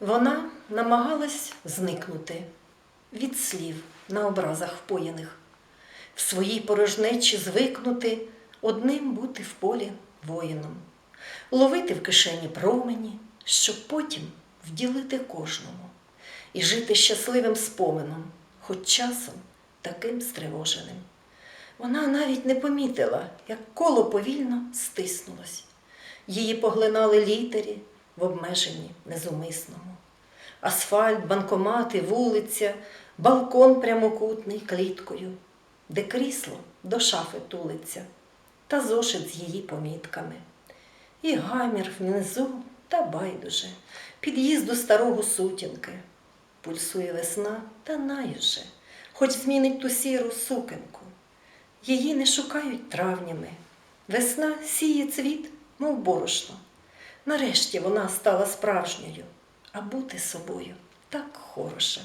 Вона намагалась зникнути від слів на образах впоєних, в своїй порожнечі звикнути одним бути в полі воїном, ловити в кишені промені, щоб потім вділити кожному і жити щасливим спомином, хоч часом таким стривоженим. Вона навіть не помітила, як коло повільно стиснулось. Її поглинали літері в обмеженні незумисному. Асфальт, банкомати, вулиця, балкон прямокутний кліткою, де крісло до шафи тулиться, та зошит з її помітками. І гамір внизу та байдуже, під'їзду старого сутінки. Пульсує весна та найже, хоч змінить ту сіру сукенку. Її не шукають травнями. Весна сіє цвіт, мов борошно. Нарешті вона стала справжньою, а бути собою так хороше.